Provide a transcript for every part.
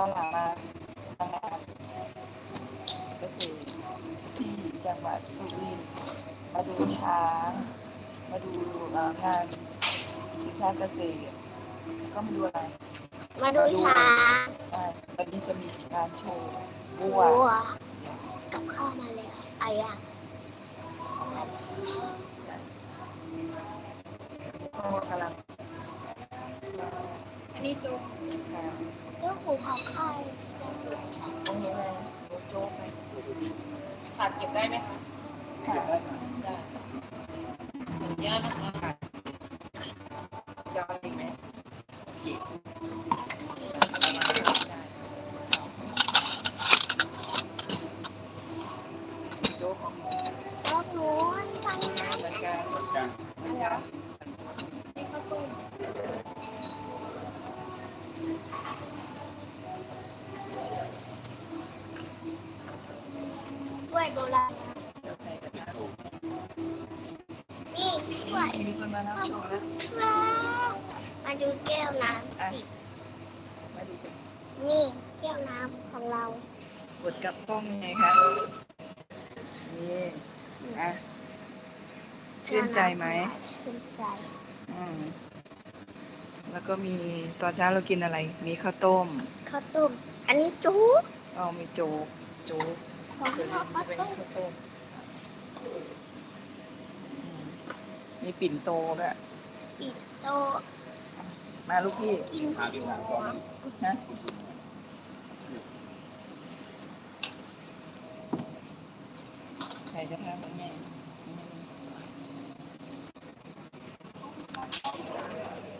าหลามมาทำงานก็คือที่จังหวัดสุรินทร์มาดูช้าง มาดูงานสินค้าเกษตร ก็มาดูอะไรมาดูช้างอ่าวันนี้จะมีการโชว์บัววัวกับข้าวมาแล้วไอ้ยังกำลังอันนี้จุ๊บ อ่าเจ้าหูเขาไข่ตรงนี้ไงโจ๊กไหมผักเก็บได้ไหมคะค่ะได้ขออนุญาตนะคะจะเอาอีกไหมโจ๊กของเจ้าหนูฟังนะเหมือนกันเหมือนกันเหมือนกันนี่ข้าวต้ม ด้วยโบราณเดี๋ยวใครกันนะนี่ด้วยมีคนมารับชมแล้วครับมาดูแก้วน้ำสิมาดูกันนี่แก้วน้ำของเรา กดกลับกล้องยังไงคะนี่อะชื่นใจไหมชื่นใจอืมแล้วก็มีตอนเช้าเรากินอะไร มีข้าวต้ม ข้าวต้ม อันนี้จุ๊บเอามีโจ๊ก โจ๊กของ ส่วนเรานี้ข้าจะวเป็นต้มข้าวต้มอืมมีปิ่นโตด้วยปิดโตมาลูกพี่กินของนะใครจะทำเหมือนแม่อืม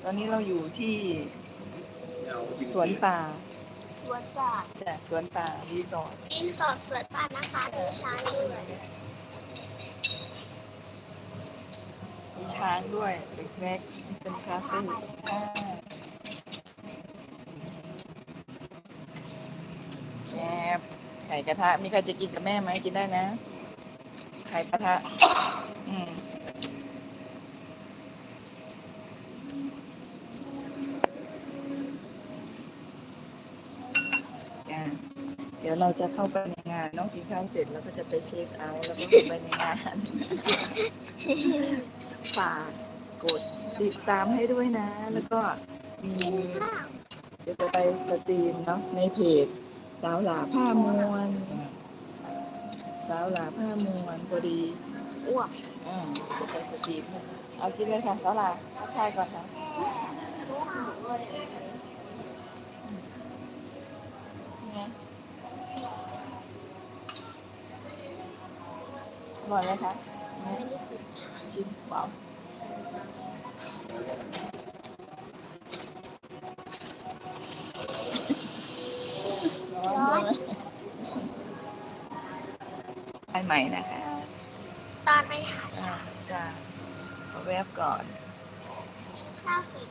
ตอนนี้เราอยู่ที่สวนป่าส วนสัตว์จ้ะสวนป่ารีสอร์ทรีสอร์ทสวนป่านะคะดูช้างด้วยมีช้างด้วยเล็กๆเป็นคาเฟ่อ่าแซ่บไข่กระทะ มีใครจะกินกับแม่ไหมกินได้นะ ไข่กระทะ อืมจ้ะเดี๋ยวเราจะเข้าไปในงานเนาะกินข้าวเสร็จแล้วก็จะไปเช็คเอาท์แล้วก็เข้าไปในงาน ฝากกดติดตามให้ด้วยนะ แล้วก็มีเดี๋ยวจะไปสตรีมเนาะในเพจ สาวหลาผ้ามวลสาวหลาผ้ามวลพอดีอ้วกอ่าจะไปสตรีมเอากินเลยค่ะสาวหลาทักทายก่อนค่ะไง ร่อยไหมคะเนี่ยชิมเปล่าร้อนใช่ไหมไปใหม่นะคะ ตอนไปหาอ่าช้างจะขอแวบก่อนข้าวสี